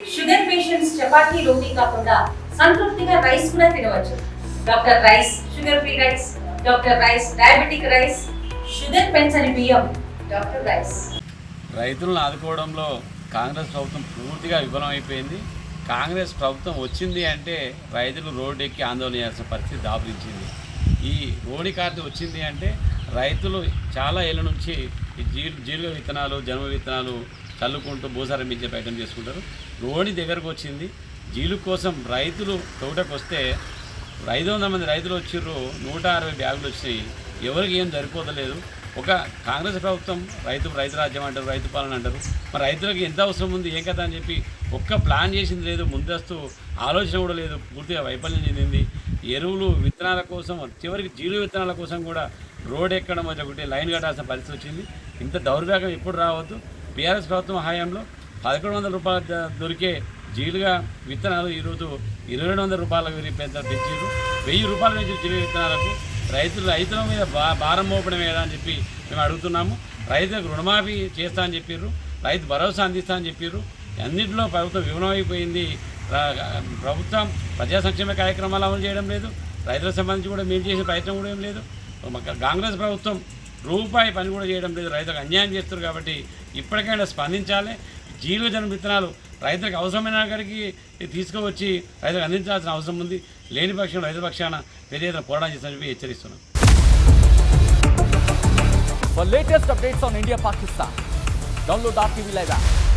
Sugar patients chapati రోటీ కాకుండా సంతృప్తిగా rice కూడా తినవచ్చు. Doctor rice sugar free rice doctor rice diabetic rice sugar పెంచని బియ్యం డాక్టర్ రైస్. రైతులను ఆదుకోవడంలో కాంగ్రెస్ ప్రభుత్వం పూర్తిగా విఫలమైపోయింది కాంగ్రెస్ ప్రభుత్వం వచ్చింది అంటే రైతులు రోడ్డు ఎక్కి ఆందోళన చేయాల్సిన పరిస్థితి దాపురించింది. ఈ రోడ్డు కార్డు వచ్చింది అంటే రైతులు చాలా ఏళ్ళ నుంచి ఈ జీలు జీలుగ విత్తనాలు జన్మ విత్తనాలు చల్లుకుంటూ భూసారం ఇచ్చే ప్రయత్నం చేసుకుంటారు. రోడ్డు దగ్గరకు వచ్చింది. జీలు కోసం రైతులు తోటకు వస్తే ఐదు వందల మంది రైతులు వచ్చిర్రు. నూట అరవై బ్యాగులు వచ్చినాయి. ఎవరికి ఏం సరిపోతలేదు. ఒక కాంగ్రెస్ ప్రభుత్వం రైతు రైతు రాజ్యం అంటారు రైతు పాలన అంటారు. మరి రైతులకు ఎంత అవసరం ఉంది? ఏం కదా అని చెప్పి ఒక్క ప్లాన్ చేసింది లేదు. ముందస్తు ఆలోచన కూడా లేదు. పూర్తిగా వైఫల్యం చెందింది. ఎరువులు విత్తనాల కోసం చివరికి జీలు విత్తనాల కోసం కూడా రోడ్ ఎక్కడం అది ఒకటి లైన్ కట్టాల్సిన పరిస్థితి వచ్చింది. ఇంత దౌర్భాగ్యం ఎప్పుడు రావద్దు. బీఆర్ఎస్ ప్రభుత్వం హయాంలో పదకొండు వందల రూపాయలు దొరికే జీలుగా విత్తనాలు ఈరోజు ఇరవై రెండు వందల రూపాయలకు విరిగి పెంచారు. వెయ్యి రూపాయల నుంచి జీలుగా విత్తనాలకు రైతులు రైతుల మీద బా భారం మోపడం ఏదా అని చెప్పి మేము అడుగుతున్నాము. రైతులకు రుణమాఫీ చేస్తా అని చెప్పారు రైతు భరోసా అందిస్తా అని చెప్పారు అన్నింటిలో ప్రభుత్వం విఫలమైపోయింది. ప్రభుత్వం ప్రజా సంక్షేమ కార్యక్రమాలు అమలు చేయడం లేదు. రైతులకు సంబంధించి కూడా మేము చేసే ప్రయత్నం కూడా ఏం లేదు. కాంగ్రెస్ ప్రభుత్వం రూపాయి పని కూడా చేయడం లేదు. రైతులకు అన్యాయం చేస్తారు కాబట్టి ఇప్పటికైనా స్పందించాలి. జీవ విత్తనాలు రైతులకు అవసరమైన కాడికి తీసుకువచ్చి రైతులకు అందించాల్సిన అవసరం ఉంది. లేని పక్షం రైతు పక్షాన పెద్ద ఎత్తున పోరాటం చేస్తామని చెప్పి హెచ్చరిస్తున్నాం. For latest updates on India Pakistan, download RTV Live app.